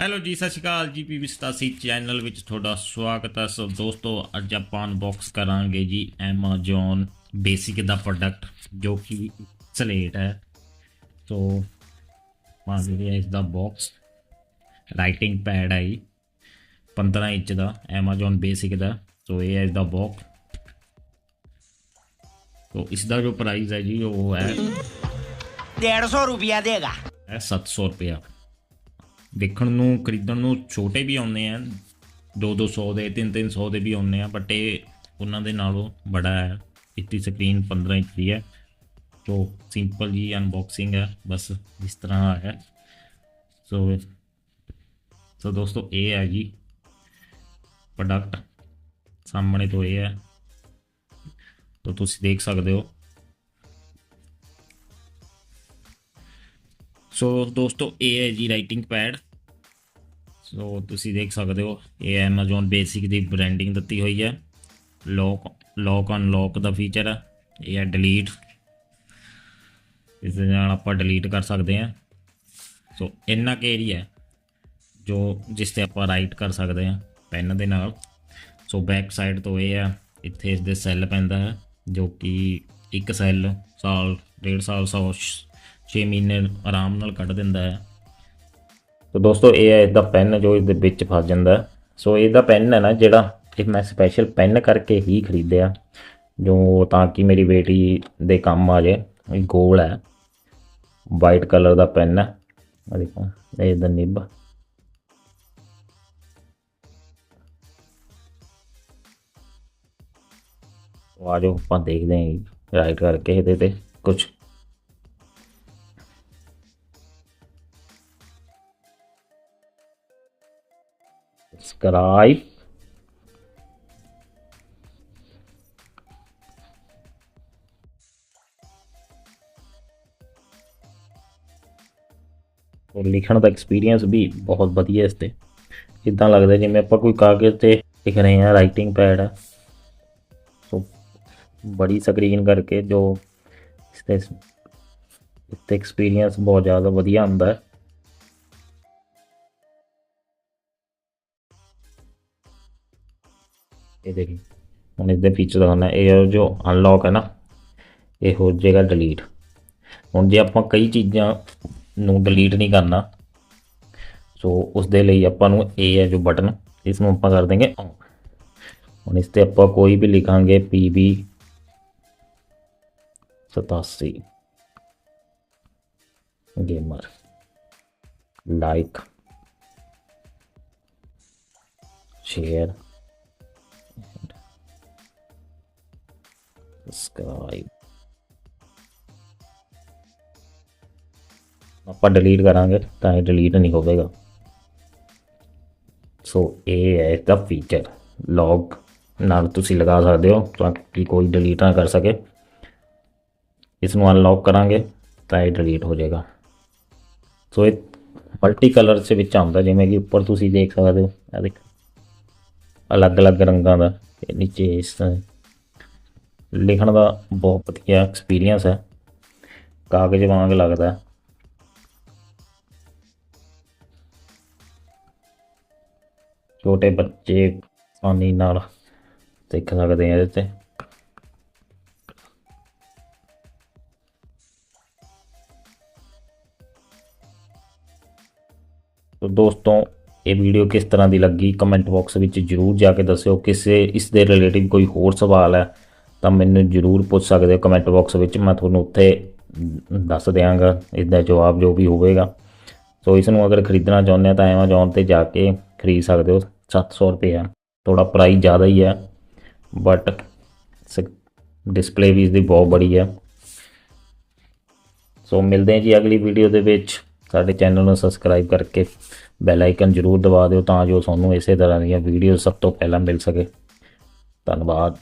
Hello ਜੀ ਸਤਿ ਸ਼੍ਰੀ ਅਕਾਲ ਜੀ ਪੀਵੀ 87 ਚੈਨਲ ਵਿੱਚ ਤੁਹਾਡਾ ਸਵਾਗਤ ਹੈ। ਸੋ ਦੋਸਤੋ ਅੱਜ ਆਪਾਂ ਅਨਬਾਕਸ ਕਰਾਂਗੇ ਜੀ Amazon ਬੇਸਿਕ ਦਾ ਪ੍ਰੋਡਕਟ ਜੋ ਕਿ ਸਲੇਟ ਹੈ। ਸੋ ਮਾਜ਼ਰੀ ਹੈ ਇਸ ਦਾ ਬਾਕਸ ਰਾਈਟਿੰਗ ਪੈਡ ਹੈ 15 ਇੰਚ ਦਾ Amazon ਬੇਸਿਕ ਦਾ। ਸੋ ਇਹ ਹੈ ਇਸ ਦਾ ਬਾਕਸ ਸੋ ਇਸ ਦਾ ਜੋ ਪ੍ਰਾਈਸ ਹੈ ਜੀ ਉਹ ਹੈ 150 ਰੁਪਿਆ ਦੇਗਾ। 700 ਰੁਪਿਆ ਦੇਖਣ ਨੂੰ, ਖਰੀਦਣ ਨੂੰ ਛੋਟੇ ਵੀ ਆਉਂਦੇ ਆ। 2-200 ਦੇ 3-300 ਦੇ ਵੀ ਆਉਂਦੇ ਆ ਬਟ ਇਹ ਉਹਨਾਂ ਦੇ ਨਾਲੋਂ ਬੜਾ ਹੈ। ਇਤਨੀ ਸਕਰੀਨ 15 ਇੰਚ ਦੀ ਹੈ। ਸੋ ਸਿੰਪਲ ਜੀ ਅਨਬਾਕਸਿੰਗ ਹੈ, ਬਸ ਇਸ ਤਰ੍ਹਾਂ ਆਇਆ ਸੋ ਸੋ ਦੋਸਤੋ, ਇਹ ਹੈ ਜੀ ਪ੍ਰੋਡਕਟ ਸਾਹਮਣੇ ਤੋਂ ਇਹ ਹੈ। ਤਾਂ ਤੁਸੀਂ ਦੇਖ ਸਕਦੇ ਹੋ। ਸੋ ਦੋਸਤੋ, ਇਹ ਹੈ ਜੀ ਰਾਈਟਿੰਗ ਪੈਡ ਸੋ ਤੁਸੀਂ ਦੇਖ ਸਕਦੇ ਹੋ, ਇਹ Amazon ਬੇਸਿਕ ਦੀ ਬ੍ਰਾਂਡਿੰਗ ਦਿੱਤੀ ਹੋਈ ਹੈ। ਲੋਕ ਲੋਕ ਅਨਲੋਕ ਦਾ ਫੀਚਰ ਹੈ ਇਹ ਹੈ ਡਿਲੀਟ ਇਸ ਦੇ ਨਾਲ ਆਪਾਂ ਡਿਲੀਟ ਕਰ ਸਕਦੇ ਹਾਂ। ਸੋ ਇੰਨਾ ਕੁ ਏਰੀਆ ਜੋ ਜਿਸ ਤੇ ਆਪਾਂ ਰਾਈਟ ਕਰ ਸਕਦੇ ਹਾਂ ਪੈਨ ਦੇ ਨਾਲ। ਸੋ ਬੈਕ ਸਾਈਡ ਤੋਂ ਇਹ ਹੈ ਇੱਥੇ ਇਸ ਦੇ ਸੈੱਲ ਪੈਂਦਾ ਹੈ, ਜੋ ਕਿ ਇੱਕ ਸੈੱਲ ਸਾਲ, ਡੇਢ ਸਾਲ, ਸੌ 6 ਮਹੀਨੇ ਆਰਾਮ ਨਾਲ ਕੱਢ ਦਿੰਦਾ ਹੈ। ਸੋ ਦੋਸਤੋ, ਇਹ ਹੈ ਇਹਦਾ ਪੈਨ ਜੋ ਇਹਦੇ ਵਿੱਚ ਫਸ ਜਾਂਦਾ ਸੋ ਇਹਦਾ ਪੈਨ ਹੈ ਨਾ ਜਿਹੜਾ ਇਹ ਮੈਂ ਸਪੈਸ਼ਲ ਪੈਨ ਕਰਕੇ ਹੀ ਖਰੀਦਿਆ। ਜੋ ਤਾਂ ਕਿ ਮੇਰੀ ਬੇਟੀ ਦੇ ਕੰਮ ਆ ਜਾਏ ਇਹ ਗੋਲ ਹੈ। ਵਾਈਟ ਕਲਰ ਦਾ ਪੈਨ ਹੈ। ਆ ਦੇਖੋ, ਇਹ ਦਾ ਨਿਬ ਆ ਜਾਓ ਆਪਾਂ ਦੇਖਦੇ ਹਾਂ ਰਾਈਟ ਕਰਕੇ ਇਹਦੇ ਤੇ ਕੁਝ subscribe. ਔਰ ਲਿਖਣ ਦਾ ਐਕਸਪੀਰੀਅੰਸ ਵੀ ਬਹੁਤ ਵਧੀਆ ਇਸ ਤੇ। ਇਦਾਂ ਲੱਗਦਾ ਜਿਵੇਂ ਆਪਾਂ ਕੋਈ ਕਾਗਜ਼ ਤੇ ਲਿਖ ਰਹੇ ਹਾਂ ਰਾਈਟਿੰਗ ਪੈਡ ਸੋ ਬੜੀ ਸਕਰੀਨ ਕਰਕੇ ਜੋ ਇਸ ਤੇ ਇਸ ਤੇ ਐਕਸਪੀਰੀਅੰਸ ਬਹੁਤ ਜ਼ਿਆਦਾ ਵਧੀਆ ਹੁੰਦਾ ਹੈ ਇਹ ਦੇਖੀ। ਹੁਣ ਇਸ ਦੇ ਫੀਚਰ ਦਿਖਾਉਣਾ ਇਹ ਜੋ ਅਨਲੌਕ ਹੈ ਨਾ, ਇਹ ਹੋ ਜਾਏਗਾ ਡਿਲੀਟ ਹੁਣ ਜੇ ਆਪਾਂ ਕਈ ਚੀਜ਼ਾਂ ਨੂੰ ਡਿਲੀਟ ਨਹੀਂ ਕਰਨਾ, ਸੋ ਉਸ ਦੇ ਲਈ ਆਪਾਂ ਨੂੰ ਇਹ ਹੈ ਜੋ ਬਟਨ ਇਸ ਨੂੰ ਆਪਾਂ ਕਰ ਦੇਂਗੇ on ਹੁਣ ਇਸ ਤੇ ਆਪਾਂ ਕੋਈ ਵੀ ਲਿਖਾਂਗੇ PB 87 gamer like share subscribe ਆਪਾਂ ਡਿਲੀਟ ਕਰਾਂਗੇ ਤਾਂ ਇਹ ਡਿਲੀਟ ਨਹੀਂ ਹੋਵੇਗਾ ਸੋ ਇਹ ਹੈ ਇਹਦਾ ਫੀਚਰ ਲੌਗ ਨਾਲ ਤੁਸੀਂ ਲਗਾ ਸਕਦੇ ਹੋ ਤਾਂ ਕਿ ਕੋਈ ਡਿਲੀਟ ਨਾ ਕਰ ਸਕੇ ਇਸ ਨੂੰ ਅਨਲੌਕ ਕਰਾਂਗੇ ਤਾਂ ਇਹ ਡਿਲੀਟ ਹੋ ਜਾਏਗਾ ਸੋ ਇਹ ਮਲਟੀ ਕਲਰ ਦੇ ਵਿੱਚ ਆਉਂਦਾ ਜਿਵੇਂ ਕਿ ਉੱਪਰ ਤੁਸੀਂ ਦੇਖ ਸਕਦੇ ਹੋ ਇਹ ਦੇਖ ਅਲੱਗ-ਅਲੱਗ ਰੰਗਾਂ ਦਾ ਤੇ ਨੀਚੇ ਇਸ ਤਰ੍ਹਾਂ ਲਿਖਣ ਦਾ ਬਹੁਤ ਵਧੀਆ ਐਕਸਪੀਰੀਅੰਸ ਹੈ। ਕਾਗਜ਼ ਵਾਂਗ ਲੱਗਦਾ ਛੋਟੇ ਬੱਚੇ ਆਸਾਨੀ ਨਾਲ ਸਿੱਖ ਸਕਦੇ ਆ ਇਹਦੇ ਤੇ। ਤੋ ਦੋਸਤੋ, ਇਹ ਵੀਡੀਓ ਕਿਸ ਤਰ੍ਹਾਂ ਦੀ ਲੱਗੀ? ਕਮੈਂਟ ਬਾਕਸ ਵਿੱਚ ਜਰੂਰ ਜਾ ਕੇ ਦੱਸਿਓ। ਕਿਸੇ ਇਸ ਦੇ ਰਿਲੇਟਿਵ ਕੋਈ ਹੋਰ ਸਵਾਲ ਹੈ ਤਾਂ ਮੈਨੂੰ ਜਰੂਰ ਪੁੱਛ ਸਕਦੇ ਹੋ ਕਮੈਂਟ ਬਾਕਸ ਵਿੱਚ, ਮੈਂ ਤੁਹਾਨੂੰ ਉੱਥੇ ਦੱਸ ਦਿਆਂਗਾ ਇਸ ਜਵਾਬ ਜੋ ਵੀ ਹੋਵੇਗਾ। ਸੋ ਇਸ ਨੂੰ ਅਗਰ ਖਰੀਦਣਾ ਚਾਹੁੰਦੇ ਆ ਤਾਂ Amazon ਤੇ ਜਾ ਕੇ ਖਰੀਦ ਸਕਦੇ ਹੋ 700 ਰੁਪਏ ਆ। ਥੋੜਾ ਪ੍ਰਾਈਸ ਜ਼ਿਆਦਾ ਹੀ ਹੈ ਬਟ ਡਿਸਪਲੇ ਵੀ ਇਸ ਦੀ ਬਹੁਤ ਬੜੀ ਹੈ ਸੋ ਮਿਲਦੇ ਹਾਂ ਜੀ ਅਗਲੀ ਵੀਡੀਓ ਦੇ ਵਿੱਚ। ਸਾਡੇ ਚੈਨਲ ਨੂੰ ਸਬਸਕ੍ਰਾਈਬ ਕਰਕੇ ਬੈਲ ਆਈਕਨ ਜਰੂਰ ਦਬਾ ਦਿਓ ਤਾਂ ਜੋ ਤੁਹਾਨੂੰ ਇਸੇ ਤਰ੍ਹਾਂ ਦੀਆਂ ਵੀਡੀਓ ਸਭ ਤੋਂ ਪਹਿਲਾਂ ਮਿਲ ਸਕੇ। ਧੰਨਵਾਦ।